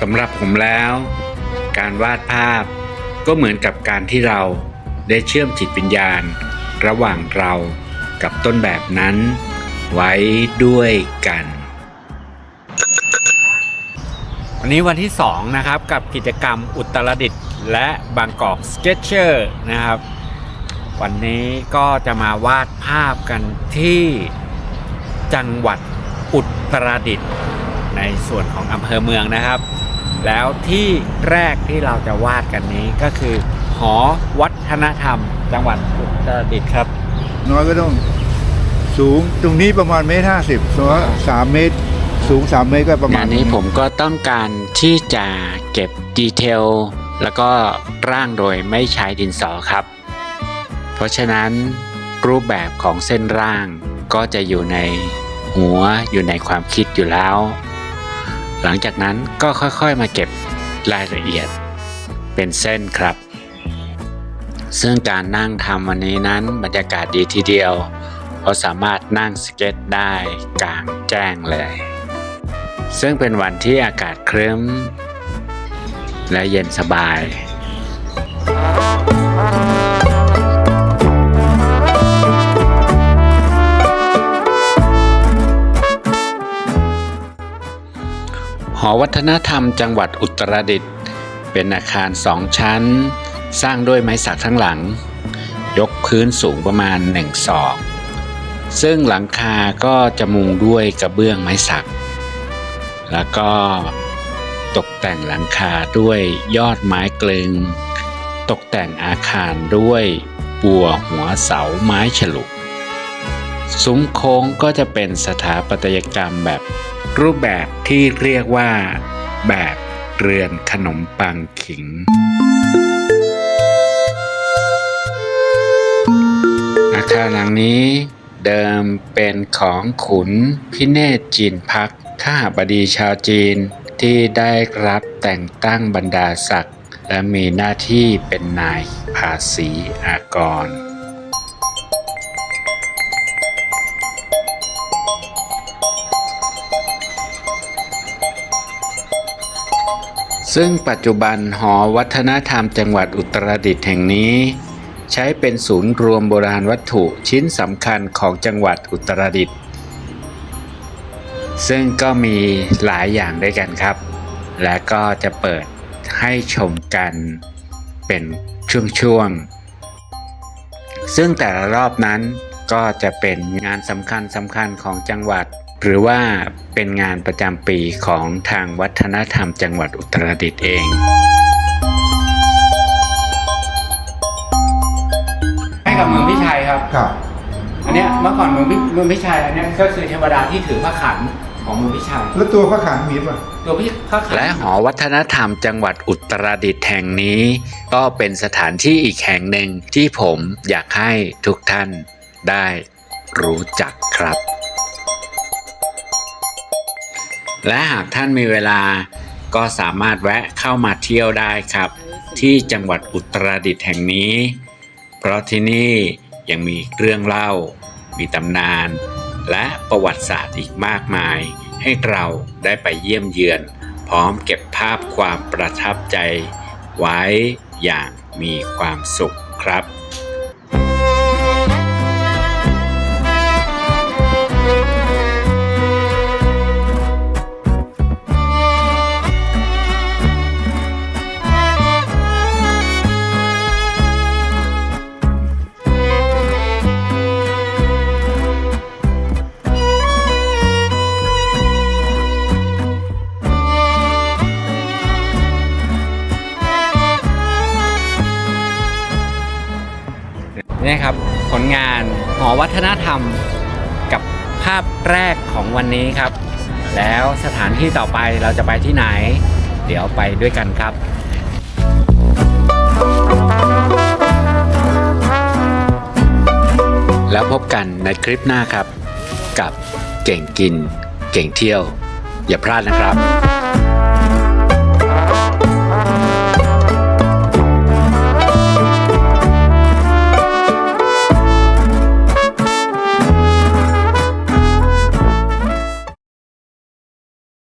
สำหรับผมแล้ว การวาดภาพก็เหมือนกับการที่เราได้เชื่อมจิตวิญญาณ ระหว่างเรากับต้นแบบนั้น ไว้ด้วยกัน วันนี้วันที่ 2 นะครับ กับกิจกรรมอุตรดิตถ์และบางกอกสเก็ตเชอร์นะครับ วันนี้ก็จะมาวาดภาพกันที่จังหวัดอุตรดิตถ์ในส่วนของอำเภอเมืองนะครับ แล้วที่แรกที่เราจะวาดกันนี้ก็คือ หอวัฒนธรรม จังหวัดอุตรดิตถ์ครับ น้อยก็ต้องสูงตรงนี้ประมาณเมตรห้าสิบสมมติว่าสามเมตร สูงสามเมตรก็ประมาณงานนี้ผมก็ต้องการที่จะเก็บดีเทลแล้วก็ร่างโดยไม่ใช้ดินสอครับ เพราะฉะนั้นรูปแบบของเส้นร่างก็จะอยู่ในหัวอยู่ในความคิดอยู่แล้ว หลังจากนั้นก็ค่อยๆมาเก็บรายละเอียดเป็นเส้นครับ ซึ่งการนั่งทำวันนี้นั้นบรรยากาศดีทีเดียวเพราะสามารถนั่งสเก็ตได้กลางแจ้งเลย ซึ่งเป็นวันที่อากาศครึ้ม และเย็นสบาย วัฒนธรรมจังหวัดอุตรดิตถ์เป็นอาคารสองชั้น สร้างด้วยไม้สักทั้งหลัง ยกพื้นสูงประมาณหนึ่งศอก ซึ่งหลังคาก็จะมุงด้วยกระเบื้องไม้สัก แล้วก็ตกแต่งหลังคาด้วยยอดไม้กลึง ตกแต่งอาคารด้วยบัวหัวเสาไม้ฉลุ ซุ้มโค้งก็จะเป็นสถาปัตยกรรมแบบ รูปแบบที่เรียกว่า แบบเรือนขนมปังขิง อาคารหลังนี้เดิมเป็นของขุนพิเนศจีนพักข้าบดีชาวจีนที่ได้รับแต่งตั้งบรรดาศักดิ์และมีหน้าที่เป็นนายภาษีอากร ซึ่งปัจจุบันหอวัฒนธรรมจังหวัดอุตรดิตถ์แห่งนี้ ใช้เป็นศูนย์รวมโบราณวัตถุชิ้นสำคัญของจังหวัดอุตรดิตถ์ซึ่งก็มีหลายอย่างด้วยกันครับ และก็จะเปิดให้ชมกันเป็นช่วงๆ ซึ่งแต่ละรอบนั้นก็จะเป็นงานสำคัญสำคัญของจังหวัด หรือว่าเป็นงานประจำปีของทางวัฒนธรรมจังหวัดอุตรดิตถ์เองให้กับเมืองพิชัยครับครับ อันเนี้ยเมื่อก่อนเมืองพิเมืองพิชัยอันเนี้ยก็คือเทวดาที่ถือพระขันของเมืองพิชัยแล้วตัวพระขันมีป่ะตัวพิพระขันและหอวัฒนธรรมจังหวัดอุตรดิตถ์แห่งนี้ ก็เป็นสถานที่อีกแห่งหนึ่งที่ผมอยากให้ทุกท่านได้รู้จักครับ และหากท่านมีเวลาก็สามารถแวะเข้ามาเที่ยวได้ครับ ที่จังหวัดอุตรดิตถ์แห่งนี้ เพราะที่นี่ยังมีเรื่องเล่า มีตำนาน และประวัติศาสตร์อีกมากมาย ให้เราได้ไปเยี่ยมเยือน พร้อมเก็บภาพความประทับใจ ไว้อย่างมีความสุขครับ นี่ครับผลงานหอวัฒนธรรมกับภาพแรกของวันนี้ครับ แล้วสถานที่ต่อไปเราจะไปที่ไหน เดี๋ยวไปด้วยกันครับแล้วพบกันในคลิปหน้าครับ กับเก่งกิน เก่งเที่ยว อย่าพลาดนะครับ